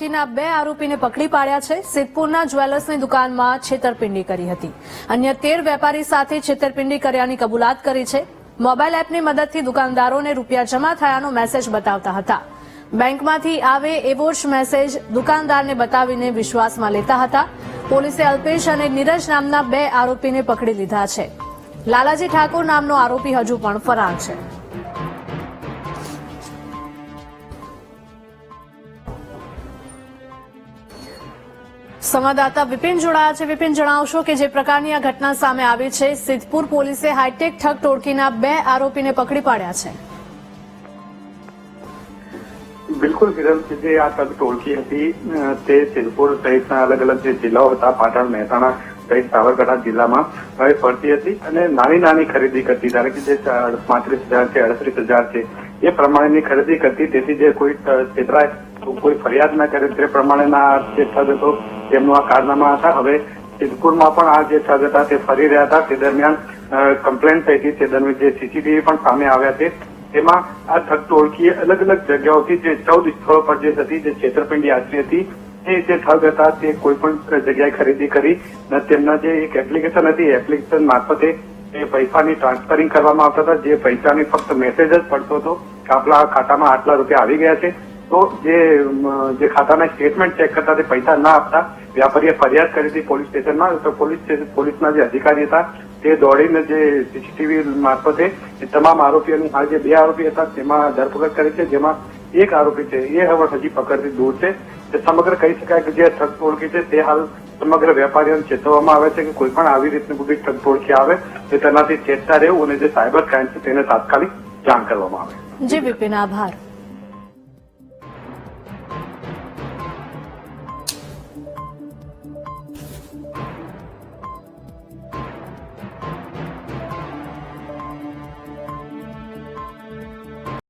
ટોળકીના બે આરોપીને પકડી પાડ્યા છે. સિદ્ધપુરના જ્વેલર્સની દુકાનમાં છેતરપિંડી કરી હતી. અન્ય તેર વેપારી સાથે છેતરપિંડી કર્યાની કબૂલાત કરી છે. મોબાઈલ એપની મદદથી દુકાનદારોને રૂપિયા જમા થયાનો મેસેજ બતાવતા હતા. બેંકમાંથી આવે એવો જ મેસેજ દુકાનદારને બતાવીને વિશ્વાસમાં લેતા હતા. પોલીસે અલ્પેશ અને નીરજ નામના બે આરોપીને પકડી લીધા છે. લાલાજી ઠાકોર નામનો આરોપી હજુ પણ ફરાર છે. સંવાદદાતા વિપિન જોડાયા છે. વિપિન, જણાવશો કે જે પ્રકારની આ ઘટના સામે આવી છે, સિદ્ધપુર પોલીસે હાઈટેક ઠગ ટોળકીના બે આરોપીને પકડી પાડ્યા છે. બિલકુલ, કિરણ, જે આ તક ટોળકી હતી તે સિદ્ધપુર સહિતના અલગ અલગ જે જિલ્લાઓ હતા, પાટણ, મહેસાણા સહિત સાબરકાંઠા જિલ્લામાં હવે ફરતી હતી અને નાની નાની ખરીદી કરતી, ધારો કે જે પાંત્રીસ હજાર છે અડત્રીસ હજાર છે, એ પ્રમાણેની ખરીદી કરતી. તેથી જે કોઈ છેતરાય, કોઈ ફરિયાદ ના કરે તે પ્રમાણેના જે ઠગ હતો તેમનું આ કારનામા હતા. હવે સિદ્ધપુરમાં પણ આ જે ઠગ હતા તે ફરી રહ્યા હતા. તે દરમિયાન કમ્પ્લેન થઈ હતી. તે દરમિયાન જે સીસીટીવી પણ સામે આવ્યા છે. તેમાં આ ઠગ ટોળકીએ અલગ અલગ જગ્યાઓથી જે ચૌદ સ્થળો પર જે હતી, જે છેતરપિંડી આચરી હતી તે જે ઠગ હતા તે કોઈ પણ જગ્યાએ ખરીદી કરી અને તેમના જે એક એપ્લિકેશન હતી એપ્લિકેશન મારફતે એ પૈસાની ટ્રાન્સફરિંગ કરવામાં આવતા હતા. જે પૈસાની ફક્ત મેસેજ જ પડતો હતો કે આપણા ખાતામાં આટલા રૂપિયા આવી ગયા છે. તો જે ખાતાના સ્ટેટમેન્ટ ચેક કરતા તે પૈસા ના આપતા, વ્યાપારીએ ફરિયાદ કરી હતી પોલીસ સ્ટેશનમાં, તો પોલીસ પોલીસના જે અધિકારી હતા, તે દોડીને જે સીસીટીવી મારફતે તમામ આરોપીઓની હાલ જે બે આરોપી હતા, તેમાં ધરપકડ કરી છે, જેમાં એક આરોપી છે, એ હવે હજી પકડથી દૂર છે. તે સમગ્ર કહી શકાય કે જે ઠગ ટોળકી છે, તે હાલ સમગ્ર વેપારીઓને ચેતવવામાં આવે છે કે કોઈ પણ આવી રીતની બધી ઠગ ટોળકી આવે, તો તેનાથી ચેતતા રહેવું અને જે સાયબર ક્રાઇમ છે, તેને તાત્કાલિક જાણ કરવામાં આવે. જી, વિપિન, આભાર.